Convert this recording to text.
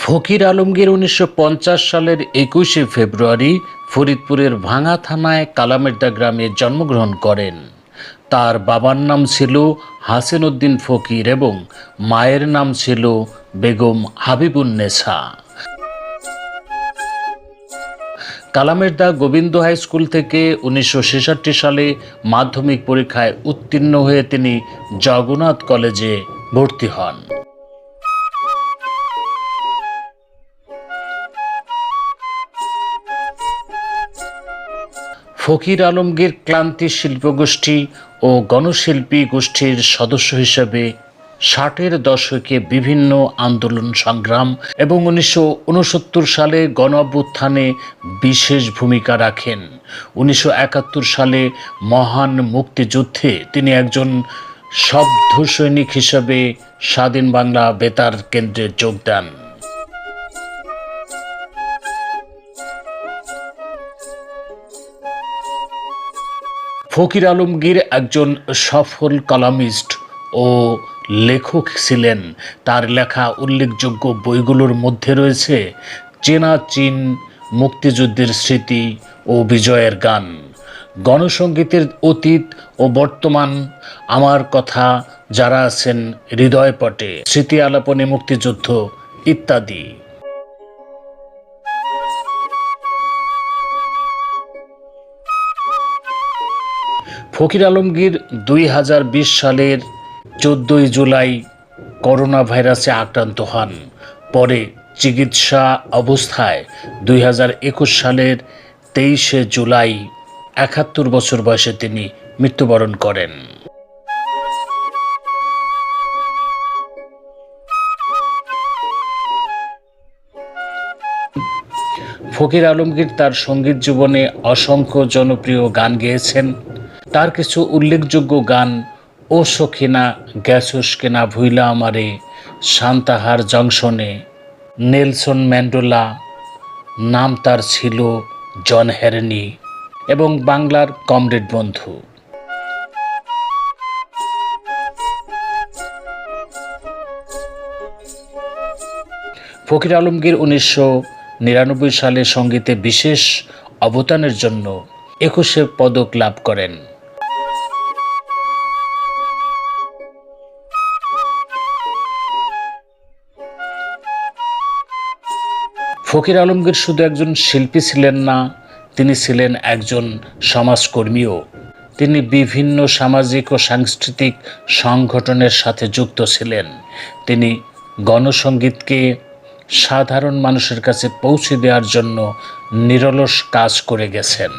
ফকির আলমগীর উনিশশো পঞ্চাশ সালের একুশে ফেব্রুয়ারি ফরিদপুরের ভাঙা থানায় কালামেরদা গ্রামে জন্মগ্রহণ করেন। তার বাবার নাম ছিল হাসিন উদ্দিন ফকির এবং মায়ের নাম ছিল বেগম হাবিবুন্নেসা কালামেরদা গোবিন্দ হাই স্কুল থেকে উনিশশো ছেষট্টি সালে মাধ্যমিক পরীক্ষায় উত্তীর্ণ হয়ে তিনি জগন্নাথ কলেজে ভর্তি হন। ফকির আলমগীর ক্লান্তি শিল্পগোষ্ঠী ও গণশিল্পী গোষ্ঠীর সদস্য হিসেবে ষাটের দশকে বিভিন্ন আন্দোলন সংগ্রাম এবং উনিশশো উনসত্তর সালে গণ বিশেষ ভূমিকা রাখেন। উনিশশো একাত্তর সালে মহান মুক্তিযুদ্ধে তিনি একজন শব্দ সৈনিক হিসেবে স্বাধীন বাংলা বেতার কেন্দ্রে যোগ দেন। ফকির আলমগীর একজন সফল কলামিস্ট ও লেখক ছিলেন। তার লেখা উল্লেখযোগ্য বইগুলোর মধ্যে রয়েছে চেনা চীন, মুক্তিযুদ্ধের স্মৃতি ও বিজয়ের গান। গণসঙ্গীতের অতীত ও বর্তমান, আমার কথা যারা আছেন হৃদয়পটে স্মৃতি আলাপনে মুক্তিযুদ্ধ ইত্যাদি। ফকির আলমগীর দুই হাজার বিশ সালের চোদ্দোই জুলাই করোনা ভাইরাসে আক্রান্ত হন। পরে চিকিৎসা অবস্থায় দুই হাজার একুশ সালের তেইশে জুলাই একাত্তর বছর বয়সে তিনি মৃত্যুবরণ করেন। ফকির আলমগীর তার সংগীত জীবনে অসংখ্য জনপ্রিয় গান গেয়েছেন। তার কিছু উল্লেখযোগ্য গান, ও সখিনা, গ্যাসুস কেনা ভুইলা আমারে, শান্তাহার জংশনে, নেলসন ম্যান্ডোলা, নাম তার ছিল জন হেরেনি এবং বাংলার কমরেড বন্ধু। ফকির আলমগীর উনিশশো নিরানব্বই সালে সঙ্গীতে বিশেষ অবদানের জন্য একুশে পদক লাভ করেন। ফকির আলমগীর শুধু একজন শিল্পী ছিলেন না, তিনি ছিলেন একজন সমাজকর্মীও। তিনি বিভিন্ন সামাজিক ও সাংস্কৃতিক সংগঠনের সাথে যুক্ত ছিলেন। তিনি গণসঙ্গীতকে সাধারণ মানুষের কাছে পৌঁছে দেওয়ার জন্য নিরলস কাজ করে গেছেন।